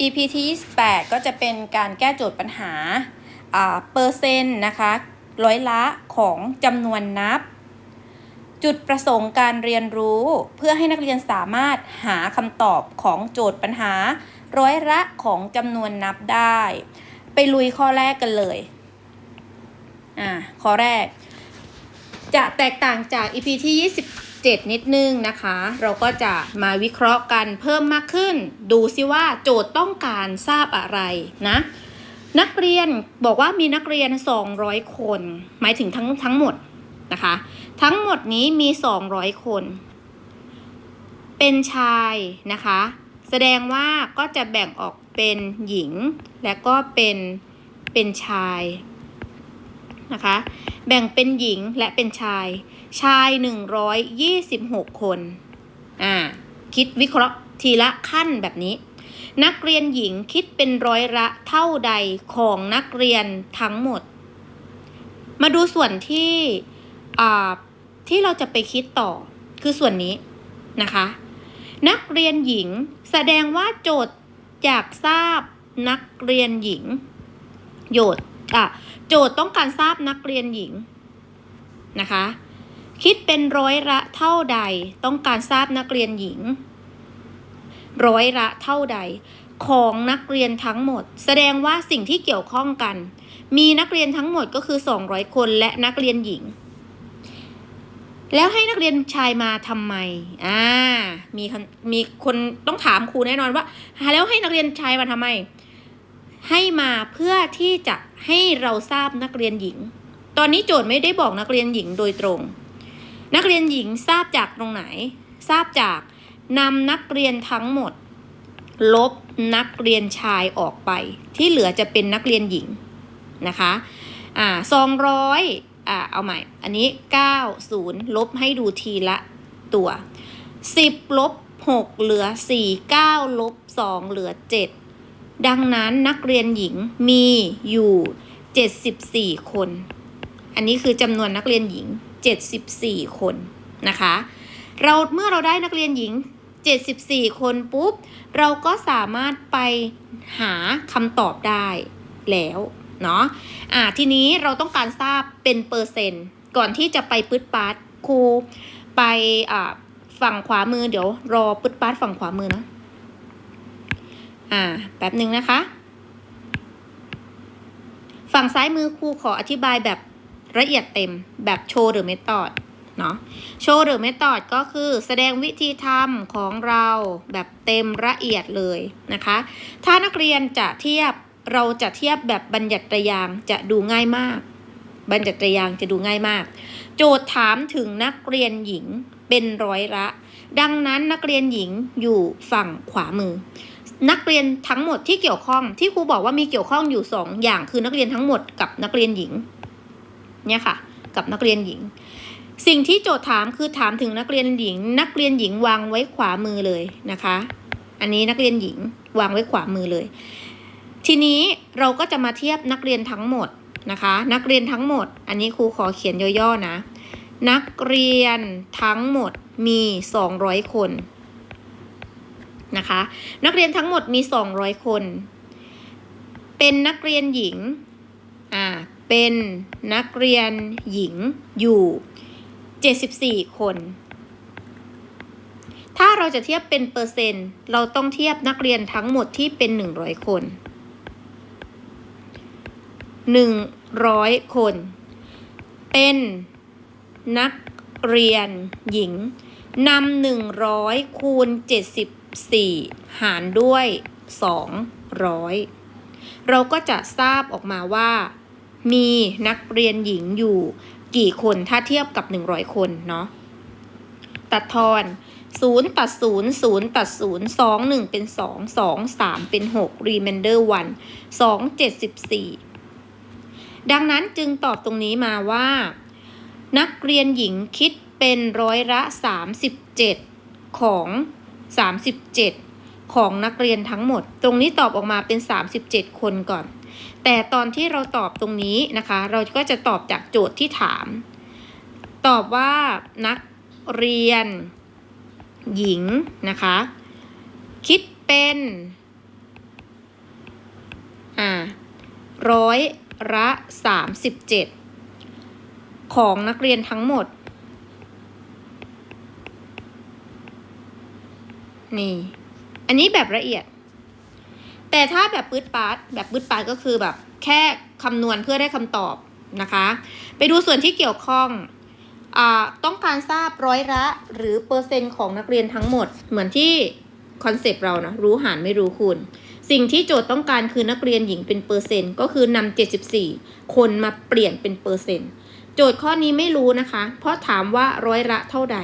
EP ที่28 ก็จะเป็นการแก้โจทย์ปัญหาเปอร์เซ็นต์นะคะร้อยละของจำนวนนับ จุดประสงค์การเรียนรู้ เพื่อให้นักเรียนสามารถหาคำตอบของโจทย์ปัญหา ร้อยละของจำนวนนับได้ ไปลุยข้อแรกกันเลยอ่าข้อแรก จะแตกต่างจาก EP ที่ 7 นิดนึงนะคะ เราก็จะมาวิเคราะห์กันเพิ่มมากขึ้น ดูซิว่าโจทย์ต้องการทราบอะไรนะ นักเรียนบอกว่ามีนักเรียน 200 คน หมายถึงทั้งทั้งหมดนะคะ ทั้งหมดนี้มี 200 คน เป็นชายนะคะ แสดงว่าก็จะแบ่งออกเป็นหญิง และก็เป็นเป็นชายนะคะ แบ่งเป็นหญิงและเป็นชาย ชาย 126 คน อ่า คิดวิเคราะห์ทีละขั้นแบบนี้ นักเรียนหญิงคิดเป็นร้อยละเท่าใดของนักเรียนทั้งหมด มาดูส่วนที่ อ่า ที่เราจะไปคิดต่อ คือส่วนนี้นะคะ นักเรียนหญิงแสดงว่าโจทย์อยากทราบนักเรียนหญิงโจทย์อะโจทย์ต้องการทราบนักเรียนหญิงนะคะ คิดเป็นร้อยละเท่าใด ต้องการทราบนักเรียนหญิง ร้อยละเท่าใด ของนักเรียนทั้งหมด แสดงว่าสิ่งที่เกี่ยวข้องกัน มีนักเรียนทั้งหมดก็คือ 200 คนและนักเรียนหญิง แล้วให้นักเรียนชายมาทำไมอ่ามีมีคนต้องถามครูแน่นอนว่าแล้วให้นักเรียนชายมาทำไม ให้มาเพื่อที่จะให้เราทราบนักเรียนหญิง ตอนนี้โจทย์ไม่ได้บอกนักเรียนหญิงโดยตรง นักเรียนหญิงทราบจากตรงไหน ทราบจากนำนักเรียนทั้งหมด ลบนักเรียนชายออกไป ที่เหลือจะเป็นนักเรียนหญิงนะคะอ่าสองร้อยอ่าเอาใหม่ อันนี้เก้าศูนย์ลบให้ดูทีละตัวสิบลบหกเหลือสี่เก้าลบสองเหลือเจ็ดดังนั้นนักเรียนหญิงมีอยู่เจ็ดสิบสี่คน อันนี้คือจำนวนนักเรียนหญิง เจ็ดสิบสี่คนนะคะ เราเมื่อเราได้นักเรียนหญิง 74 คนปุ๊บ เราก็สามารถไปหาคำตอบได้แล้วเนาะอ่าทีนี้เราต้องการทราบเป็นเปอร์เซ็นต์ก่อนที่จะไปปึ๊ดปาร์ตครูไปอ่าฝั่งขวามือเดี๋ยวรอปึ๊ดปาร์ตฝั่งขวามือนะอ่าแป๊บหนึ่งนะคะ ฝั่งซ้ายมือครูขออธิบายแบบ ละเอียดเต็มแบบโชว์หรือเมธอดเนาะโชว์หรือเมธอดก็คือแสดงวิธีทำของเราแบบเต็มละเอียดเลยนะคะ ถ้านักเรียนจะเทียบเราจะเทียบแบบบัญญัติตรยางจะดูง่ายมาก บัญญัติตรยางจะดูง่ายมาก โจทย์ถามถึงนักเรียนหญิงเป็นร้อยละ ดังนั้นนักเรียนหญิงอยู่ฝั่งขวามือ นักเรียนทั้งหมดที่เกี่ยวข้องที่ครูบอกว่ามีเกี่ยวข้องอยู่สองอย่างคือนักเรียนทั้งหมดกับนักเรียนหญิง เนี่ยค่ะ กับนักเรียนหญิง สิ่งที่โจทย์ถามคือถามถึงนักเรียนหญิง นักเรียนหญิงวางไว้ขวามือเลยนะคะ อันนี้นักเรียนหญิงวางไว้ขวามือเลย ทีนี้เราก็จะมาเทียบนักเรียนทั้งหมดนะคะ นักเรียนทั้งหมด อันนี้ครูขอเขียนย่อๆนะ นักเรียนทั้งหมดมี 200 คนนะคะ นักเรียนทั้งหมดมี 200 คน เป็นนักเรียนหญิงอ่า เป็นนักเรียนหญิงอยู่ 74 คน ถ้าเราจะเทียบเป็นเปอร์เซ็นต์ เราต้องเทียบนักเรียนทั้งหมดที่เป็น 100 คน 100 คน เป็นนักเรียนหญิงนำ100คูณ74หารด้วย200เราก็จะทราบออกมาว่า มีนักเรียนหญิงอยู่กี่คนถ้าเทียบกับ 100 คนเนาะตัดทอน0ตัด0 0ตัด0 2 1 เป็น 2 2 3 เป็น 6 remainder 1 2 74 ดังนั้นจึงตอบตรงนี้มาว่า นักเรียนหญิงคิดเป็นร้อยละ 37 ของ 37 ของนักเรียนทั้งหมด ตรงนี้ตอบออกมาเป็น 37 คนก่อน แต่ตอนที่เราตอบตรงนี้นะคะ เราก็จะตอบจากโจทย์ที่ถาม ตอบว่านักเรียน หญิงนะคะ คิดเป็นอ่าร้อยละสามสิบเจ็ดของนักเรียนทั้งหมด นี่ อันนี้แบบละเอียด แต่ถ้าแบบปืดปาดแบบปืดปาดก็คือแบบแค่คำนวณเพื่อได้คำตอบนะคะ ไปดูส่วนที่เกี่ยวข้องอต้องการทราบร้อยละหรือเปอร์เซ็นต์ของนักเรียนทั้งหมด เหมือนที่คอนเซปต์เรานะรู้หารไม่รู้คูณสิ่งที่โจทย์ต้องการคือนักเรียนหญิงเป็นเปอร์เซ็นต์ก็คือนำ74 คนมาเปลี่ยนเป็นเปอร์เซ็นต์โจทย์ข้อนี้ไม่รู้นะคะ เพราะถามว่าร้อยละเท่าใด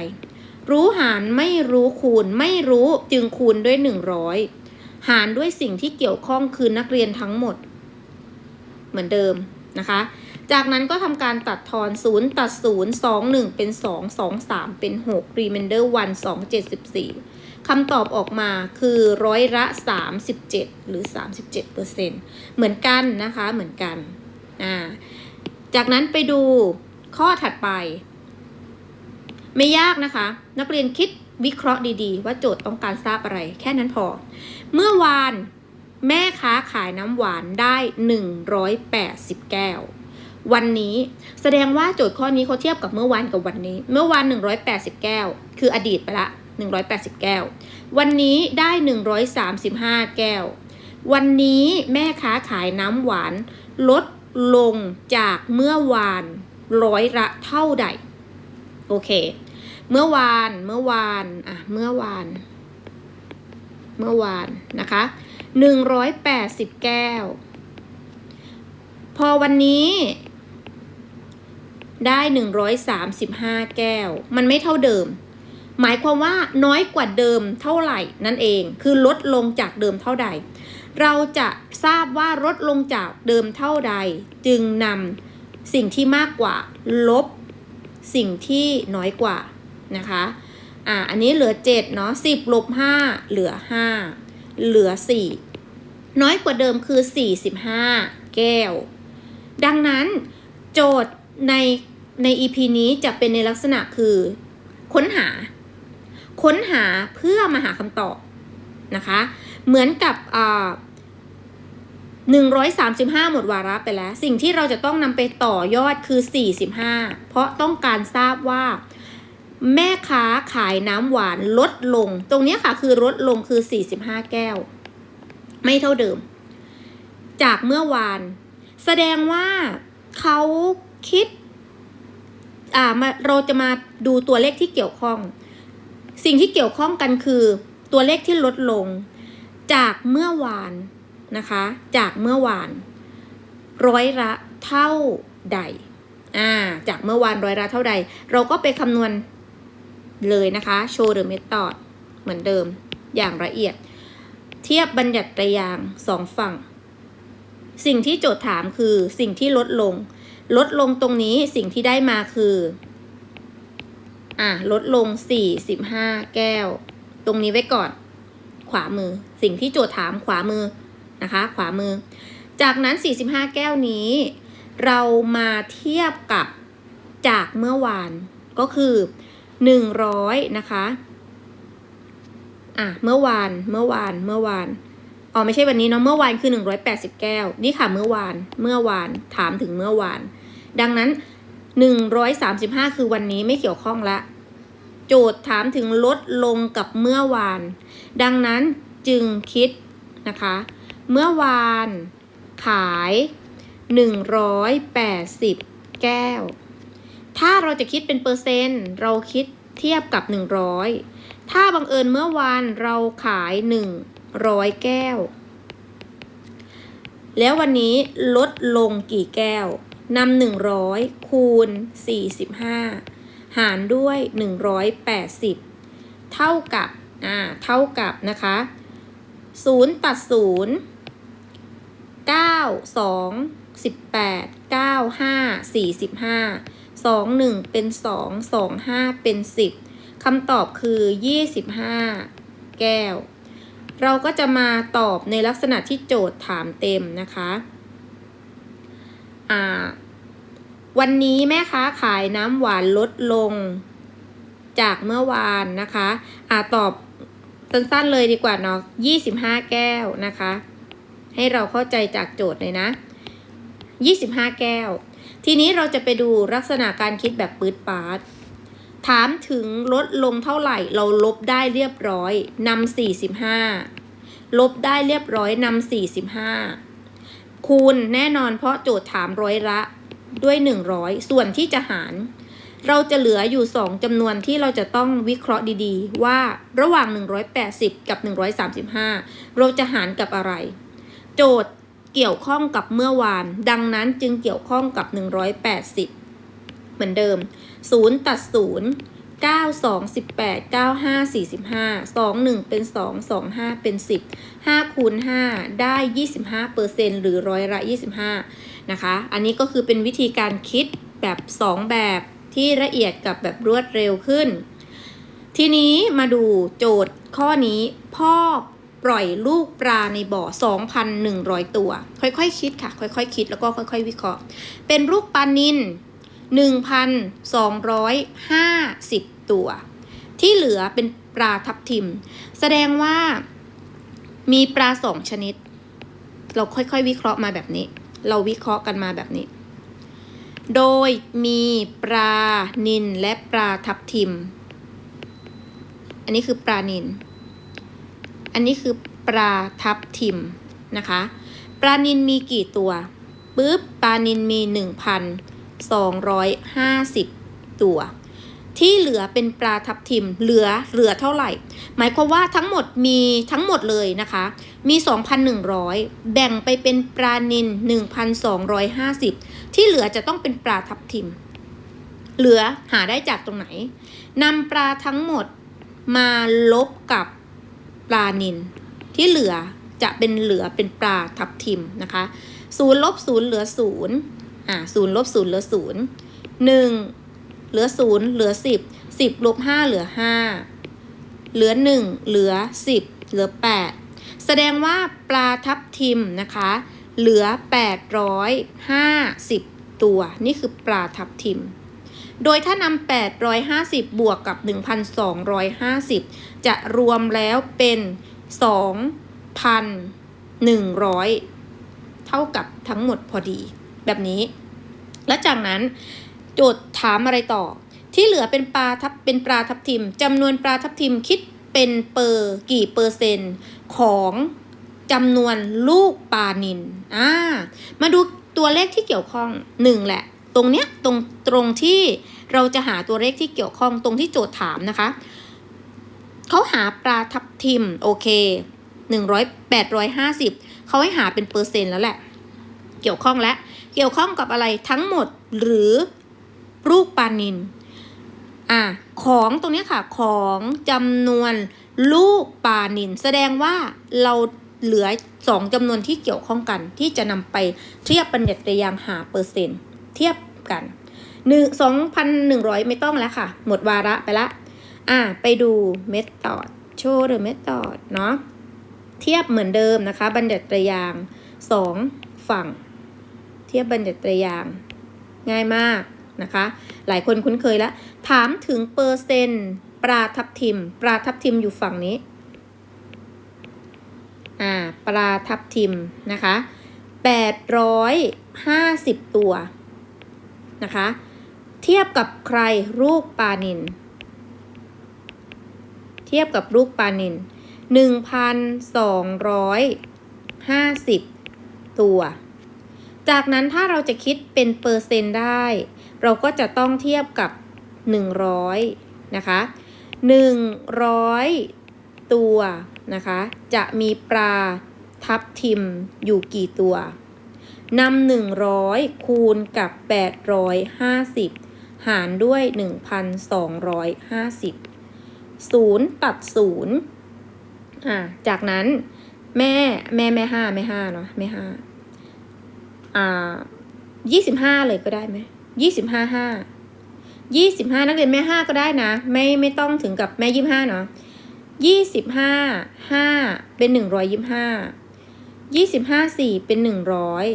รู้หารไม่รู้คูณไม่รู้จึงคูณด้วย 100 หารด้วยสิ่งที่เกี่ยวข้องคือนักเรียนทั้งหมด เหมือนเดิมนะคะ จากนั้นก็ทำการตัดทอน 0 ตัด 0 2 1 เป็น 2 2 3 เป็น 6 remainder 1 2 74คำตอบออกมาคือร้อยละ 37 หรือ 37เปอร์เซ็นต์เหมือนกันนะคะเหมือนกันอ่าจากนั้นไปดูข้อถัดไป ไม่ยากนะคะ นักเรียนคิดวิเคราะห์ดีๆ ว่าโจทย์ต้องการทราบอะไร แค่นั้นพอ เมื่อวานแม่ค้าขายน้ำหวานได้ 180 แก้ว วันนี้แสดงว่าโจทย์ข้อนี้เขาเทียบกับเมื่อวานกับวันนี้ เมื่อวาน 180 แก้ว คืออดีตไปละ 180 แก้ว วันนี้ได้ 135 แก้ว วันนี้แม่ค้าขายน้ำหวาน ลดลงจากเมื่อวานร้อยละเท่าใด โอเค เมื่อวาน เมื่อวาน อะ เมื่อวาน เมื่อวานนะคะหนึ่งร้อยแปดสิบแก้ว พอวันนี้ได้หนึ่งร้อยสามสิบห้าแก้ว มันไม่เท่าเดิม หมายความว่าน้อยกว่าเดิมเท่าไหร่นั่นเอง คือลดลงจากเดิมเท่าใด เราจะทราบว่าลดลงจากเดิมเท่าใด จึงนำสิ่งที่มากกว่าลบสิ่งที่น้อยกว่านะคะ อ่าอันนี้เหลือ7เนาะ10ลบ5เหลือ 5 เหลือ 4 น้อยกว่าเดิมคือ 45 แก้ว ดังนั้นโจทย์ในใน EP นี้จะเป็นในลักษณะคือค้นหา ค้นหาเพื่อมาหาคำตอบนะคะ เหมือนกับอ่า135 หมดวาระไปแล้ว สิ่งที่เราจะต้องนำไปต่อยอดคือ 45 เพราะต้องการทราบว่า แม่ค้าขายน้ำหวานลดลง ตรงนี้ค่ะคือลดลงคือ 45 แก้ว ไม่เท่าเดิม จากเมื่อวาน แสดงว่าเขาคิด อ่ามาเราจะมาดูตัวเลขที่เกี่ยวข้อง สิ่งที่เกี่ยวข้องกันคือตัวเลขที่ลดลง จากเมื่อวานนะคะ จากเมื่อวาน ร้อยละเท่าใดอ่าจากเมื่อวานร้อยละเท่าใด เราก็ไปคำนวณ เลยนะคะ show the method เหมือนเดิม อย่างละเอียด เทียบบัญญัติยางสองฝั่ง สิ่งที่โจทย์ถามคือสิ่งที่ลดลง ลดลงตรงนี้สิ่งที่ได้มาคือ อะลดลง 45 แก้ว ตรงนี้ไว้ก่อน ขวามือ สิ่งที่โจทย์ถามขวามือนะคะ ขวามือ จากนั้น 45 แก้วนี้ เรามาเทียบกับจากเมื่อวานก็คือ 100 นะคะอะเมื่อวานเมื่อวานเมื่อวานอ๋อไม่ใช่วันนี้เนาะเมื่อวานคือ 180 แก้ว นี่ค่ะเมื่อวานเมื่อวานถามถึงเมื่อวาน ดังนั้น 135 คือวันนี้ไม่เกี่ยวข้องละ โจทย์ถามถึงลดลงกับเมื่อวาน ดังนั้นจึงคิดนะคะ เมื่อวานขาย 180 แก้ว ถ้าเราจะคิดเป็นเปอร์เซ็นต์ เราคิดเทียบกับ 100 ถ้าบังเอิญเมื่อวานเราขาย 100 แก้ว แล้ววันนี้ลดลงกี่แก้วนำ100 คูณ 45 หารด้วย 180 เท่ากับ อ่า เท่ากับนะคะ 0 ตัด 0 9 2 18 9 5 45 2 1 เป็น 2 2 5 เป็น 10 คำตอบคือ 25 แก้ว เราก็จะมาตอบในลักษณะที่โจทย์ถามเต็มนะคะอ่าวันนี้แม่ค้าขายน้ำหวานลดลงจากเมื่อวานนะคะอ่าตอบสั้นๆเลยดีกว่าเนาะ25 แก้วนะคะ ให้เราเข้าใจจากโจทย์เลยนะ 25 แก้ว ทีนี้เราจะไปดูลักษณะการคิดแบบปืดปาดถามถึงลดลงเท่าไหร่เราลบได้เรียบร้อยนำ45 ลบได้เรียบร้อยนำ45 คูณแน่นอนเพราะโจทย์ถามร้อยละด้วย 100 ส่วนที่จะหาร เราจะเหลืออยู่ 2จำนวนที่เราจะต้องวิเคราะห์ดีๆ ว่าระหว่าง 180 กับ 135 เราจะหารกับอะไร โจทย์ เกี่ยวข้องกับเมื่อวาน ดังนั้นจึงเกี่ยวข้องกับ 180 เหมือนเดิม 0 ตัด 0 9 2 18 9 5 45 2 1 เป็น 2 2 5 เป็น 10 5คูณ5ได้ 25เปอร์เซ็นหรือร้อยละ 25 นะคะ อันนี้ก็คือเป็นวิธีการคิดแบบ 2 แบบที่ละเอียดกับแบบรวดเร็วขึ้น ทีนี้มาดูโจทย์ข้อนี้พ่อ ปล่อยลูกปลาในบ่อ 2,100 ตัว ค่อยๆคคิดค่ะ ค่อยๆคคิดแล้วก็ค่อย ๆ วิเคราะห์ เป็นลูกปลานิน1,250 ตัว ที่เหลือเป็นปลาทับทิม แสดงว่ามีปลาสองชนิด เราค่อยๆ วิเคราะห์มาแบบนี้ เราวิเคราะห์กันมาแบบนี้ โดยมีปลานินและปลาทับทิม อันนี้คือปลานิน อันนี้คือปลาทับทิมนะคะ ปลานินมีกี่ตัวปุ๊บปลานินมี 1,250 ตัว ที่เหลือเป็นปลาทับทิมเหลือเหลือเท่าไหร่ หมายความว่าทั้งหมดมีทั้งหมดเลยนะคะ มี 2,100 แบ่งไปเป็นปลานิน 1,250 ที่เหลือจะต้องเป็นปลาทับทิม เหลือหาได้จากตรงไหนนำปลาทั้งหมดมาลบกับ ปลานินที่เหลือจะเป็นเหลือเป็นปลาทับทิมนะคะศูนย์ลบศูนย์เหลือศูนย์อ่าศูนย์ลบศูนย์เหลือศูนย์หนึ่งเหลือศูนย์เหลือสิบสิบลบห้าเหลือห้าเหลือหนึ่งเหลือสิบเหลือแปดแสดงว่าปลาทับทิมนะคะ เหลือ850ตัว นี่คือปลาทับทิม โดยถ้านำ850 บวกกับ 1,250 จะรวมแล้วเป็น 2,100 เท่ากับทั้งหมดพอดี แบบนี้ และจากนั้นโจทย์ถามอะไรต่อ ที่เหลือเป็นปลาทับเป็นปลาทับทิมจำนวนปลาทับทิมคิดเป็นเปอร์กี่เปอร์เซ็นต์ของจำนวนลูกปลานินอ่ามาดูตัวเลขที่เกี่ยวข้องหนึ่งแหละ ตรงเนี้ยตรงตรงที่ เราจะหาตัวเลขที่เกี่ยวข้องตรงที่โจทย์ถามนะคะ เขาหาปลาทับทิมโอเคหนึ่งร้อยแปดร้อยห้าสิบเขาให้หาเป็นเปอร์เซ็นต์แล้วแหละ เกี่ยวข้องและเกี่ยวข้องกับอะไรทั้งหมดหรือลูกปลานินอะของตรงนี้ค่ะของจำนวนลูกปลานินแสดงว่าเราเหลือสองจำนวนที่เกี่ยวข้องกัน ที่จะนำไปเทียบบัญญัติยางหาเปอร์เซ็นต์ เทียบกัน หนึ่งสองพันหนึ่งร้อยไม่ต้องแล้วค่ะ หมดวาระไปละ อะไปดูเมธอดโชว์เดอเมธอดเนาะเทียบเหมือนเดิมนะคะ บัญญัติยางสองฝั่ง เทียบบัญญัติยางง่ายมากนะคะ หลายคนคุ้นเคยแล้วถามถึงเปอร์เซ็นต์ปลาทับทิม ปลาทับทิมอยู่ฝั่งนี้ อ่า ปลาทับทิมนะคะ850ตัวนะคะ เทียบกับใครลูกปลานิน เทียบกับลูกปลานิน 1,250 ตัว จากนั้นถ้าเราจะคิดเป็นเปอร์เซ็นต์ได้ เราก็จะต้องเทียบกับ 100 นะคะ 100 ตัวนะคะ จะมีปลาทับทิมอยู่กี่ตัวนำ100 คูณกับ 850 หารด้วย 1,250 0 ตัด 0 อ่า จากนั้นแม่แม่แม่ห้าแม่ห้าเนาะแม่ห้าอ่ายี่สิบห้าเลยก็ได้ไหมยี่สิบห้าห้ายี่สิบห้านักเรียนแม่ห้าก็ได้นะ ไม่ไม่ต้องถึงกับแม่ยี่ห้าเนาะยี่สิบห้าห้าเป็นหนึ่งร้อยยี่ห้ายี่สิบห้าสี่เป็นหนึ่งร้อย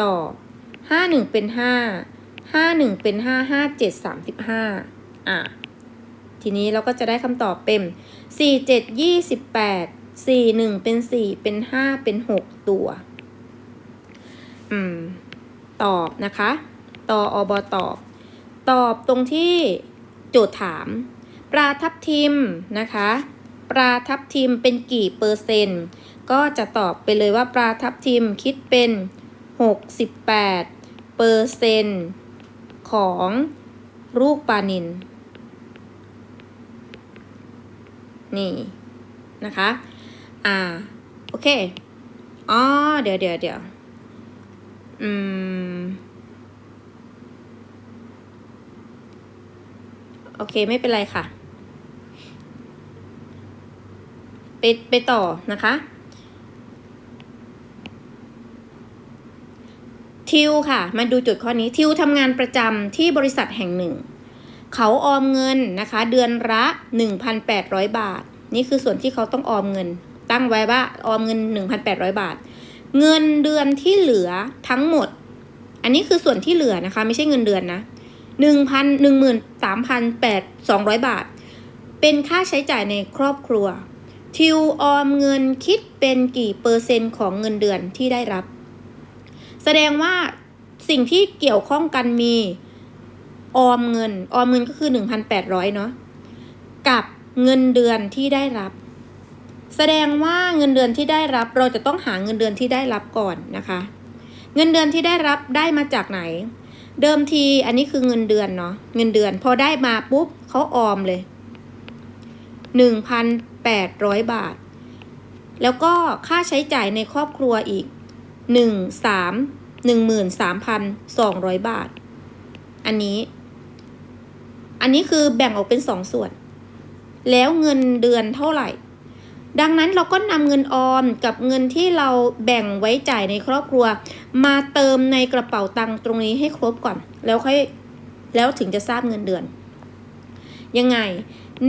ต่อห้าหนึ่งเป็นห้า ห้าหนึ่งเป็นห้าห้าเจ็ดสามสิบห้าอะทีนี้เราก็จะได้คำตอบเป็นสี่เจ็ดยี่สิบแปดสี่หนึ่งเป็นสี่เป็นห้าเป็นหกตัว อืม ตอบนะคะตออบตอบ ตอบตรงที่โจทย์ถาม ปลาทับทิมนะคะ ปลาทับทิมเป็นกี่เปอร์เซ็นต์ ก็จะตอบไปเลยว่าปลาทับทิมคิดเป็น 68เปอร์เซ็นต์ ของลูกปลานินนี่นะคะ อ่า โอเค อ๋อ เดี๋ยวเดี๋ยวเดี๋ยวอืม โอเค ไม่เป็นไรค่ะ ไปไปต่อนะคะ ทิวค่ะ มาดูจุดข้อนี้ทิวทำงานประจำที่บริษัทแห่งหนึ่ง เขาออมเงินนะคะ เดือนละ 1,800 บาท นี่คือส่วนที่เขาต้องออมเงิน ตั้งไว้ว่าออมเงิน 1,800 บาท เงินเดือนที่เหลือทั้งหมด อันนี้คือส่วนที่เหลือนะคะ ไม่ใช่เงินเดือนนะหนึ่งพันหนึ่งหมื่นสามพันแปดสองร้อยบาท เป็นค่าใช้จ่ายในครอบครัว ทิวออมเงินคิดเป็นกี่เปอร์เซ็นต์ของเงินเดือนที่ได้รับ แสดงว่าสิ่งที่เกี่ยวข้องกันมีออมเงิน ออมเงินก็คือหนึ่งพันแปดร้อยเนาะกับเงินเดือนที่ได้รับ แสดงว่าเงินเดือนที่ได้รับ เราจะต้องหาเงินเดือนที่ได้รับก่อนนะคะ เงินเดือนที่ได้รับได้มาจากไหน เดิมทีอันนี้คือเงินเดือนเนาะเงินเดือน พอได้มาปุ๊บเขาออมเลยหนึ่งพันแปดร้อยบาท แล้วก็ค่าใช้จ่ายในครอบครัวอีก หนึ่งสามหนึ่งหมื่นสามพันสองร้อยบาท อันนี้ อันนี้คือแบ่งออกเป็นสองส่วน แล้วเงินเดือนเท่าไหร่ ดังนั้นเราก็นำเงินออมกับเงินที่เราแบ่งไว้จ่ายในครอบครัว มาเติมในกระเป๋าตังค์ตรงนี้ให้ครบก่อน แล้วค่อยแล้วถึงจะทราบเงินเดือน ยังไง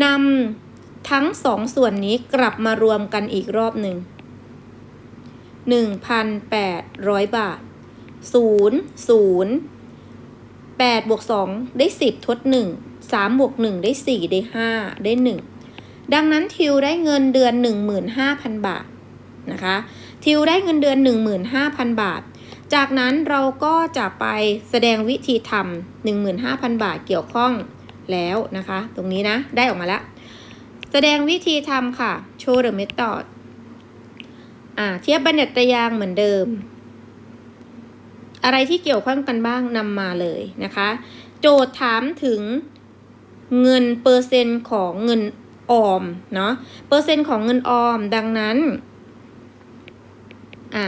นำทั้งสองส่วนนี้กลับมารวมกันอีกรอบหนึ่ง หนึ่งพันแปดร้อยบาทศูนย์ศูนย์แปดบวกสองได้สิบทดหนึ่งสามบวกหนึ่งได้สี่ได้ห้าได้หนึ่งดังนั้นทิวได้เงินเดือน 15,000 บาทนะคะทิวได้เงินเดือน 15,000 บาท จากนั้นเราก็จะไปแสดงวิธีทำ15,000 บาทเกี่ยวข้องแล้วนะคะ ตรงนี้นะ ได้ออกมาแล้ว แสดงวิธีทำค่ะ show the method อ่าเทียบบัญญัติยางเหมือนเดิม อะไรที่เกี่ยวข้องกันบ้างนำมาเลยนะคะ โจทย์ถามถึงเงินเปอร์เซ็นต์ของเงินออมเนาะเปอร์เซ็นต์ของเงินออมดังนั้นอ่า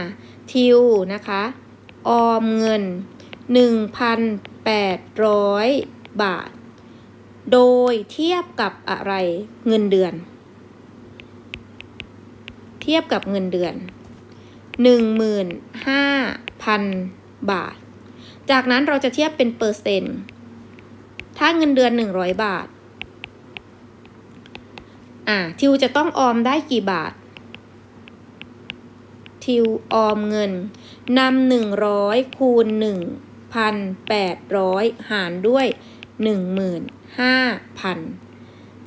ทิวนะคะ ออมเงิน 1,800 บาท โดยเทียบกับอะไรเงินเดือน เทียบกับเงินเดือน 15,000 บาท จากนั้นเราจะเทียบเป็นเปอร์เซ็นต์ ถ้าเงินเดือน 100 บาท อ่า ทิวจะต้องออมได้กี่บาท ทิวออมเงินนำหนึ่งร้อยคูณหนึ่งพันแปดร้อยหารด้วยหนึ่งหมื่นห้าพัน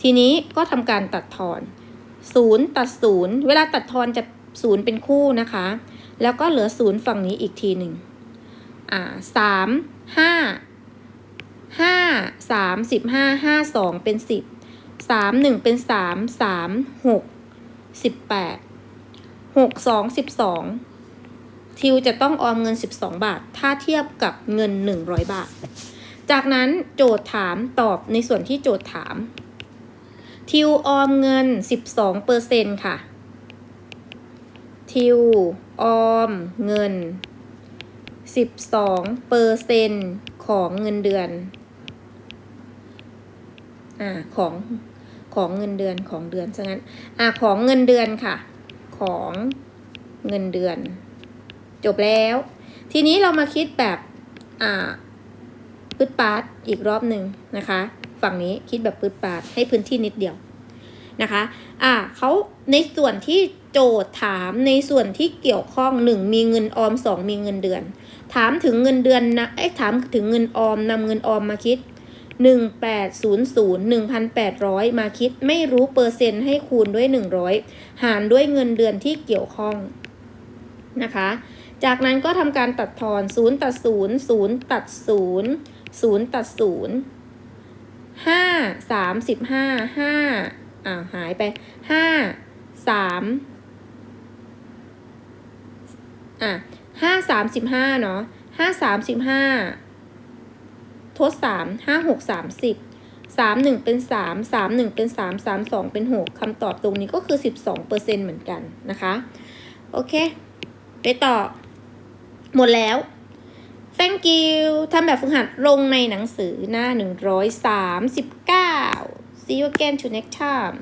ทีนี้ก็ทำการตัดทอน ศูนย์ตัดศูนย์เวลาตัดทอนจะศูนย์เป็นคู่นะคะ แล้วก็เหลือศูนย์ฝั่งนี้อีกทีหนึ่งอ่าสามห้าห้าสามสิบห้าห้าสองเป็นสิบสามหนึ่งเป็นสามสามหกสิบแปดหกสองสิบสองทิวจะต้องออมเงิน 12 บาท ถ้าเทียบกับเงิน 100 บาท จากนั้นโจทย์ถามตอบในส่วนที่โจทย์ถาม ทิวออมเงิน 12เปอร์เซนค่ะ ทิวออมเงิน 12เปอร์เซนของเงินเดือน อ่า ของ ของเงินเดือนของเดือนซะงั้น อ่า ของเงินเดือนค่ะ ของเงินเดือน จบแล้ว ทีนี้เรามาคิดแบบ อ่าพืดปาร์ตอีกรอบหนึ่งนะคะ ฝั่งนี้คิดแบบพืดปาร์ตให้พื้นที่นิดเดียวนะคะอ่าเขาในส่วนที่โจทย์ถามในส่วนที่เกี่ยวข้องหนึ่งมีเงินออมสองมีเงินเดือน ถามถึงเงินเดือนนะไอ้ถามถึงเงินออมนำเงินออมมาคิดหนึ่งแปดศูนย์ศูนย์หนึ่งพันแปดร้อยมาคิดไม่รู้เปอร์เซ็นต์ให้คูณด้วยหนึ่งร้อยหารด้วยเงินเดือนที่เกี่ยวข้องนะคะ จากนั้นก็ทำการตัดทอนศูนย์ตัดศูนย์ศูนย์ตัดศูนย์ศูนย์ตัดศูนย์ ห้าสามสิบห้าห้าอ่าหายไปห้าสามอะห้าสามสิบห้าเนาะห้าสามสิบห้าทดสามห้าหกสามสิบสามหนึ่งเป็นสามสามหนึ่งเป็นสามสามสองเป็นหกคำตอบตรงนี้ก็คือสิบสองเปอร์เซ็นเหมือนกันนะคะ โอเค ไปต่อ หมดแล้ว thank you ทำแบบฝึกหัดลงในหนังสือหน้า 139 see you again to next time